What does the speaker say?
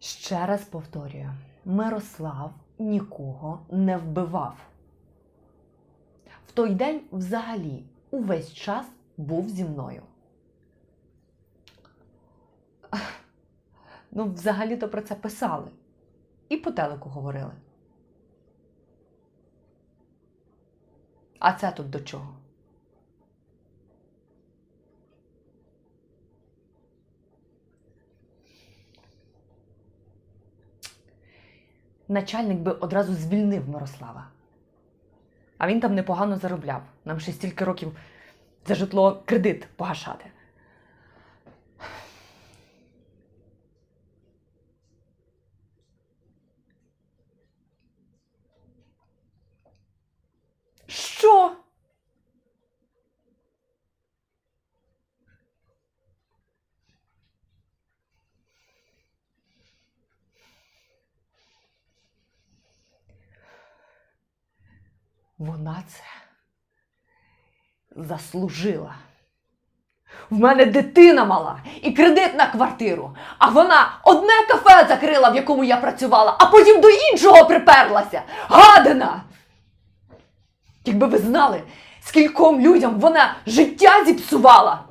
Ще раз повторюю: Мирослав нікого не вбивав. В той день взагалі увесь час був зі мною. Ну, взагалі-то про це писали. І по телеку говорили. А це тут до чого? Начальник би одразу звільнив Мирослава. А він там непогано заробляв. Нам ще стільки років за житло кредит погашати. Вона це заслужила. В мене дитина мала і кредит на квартиру. А вона одне кафе закрила, в якому я працювала, а потім до іншого приперлася. Гадина! Якби ви знали, скільком людям вона життя зіпсувала.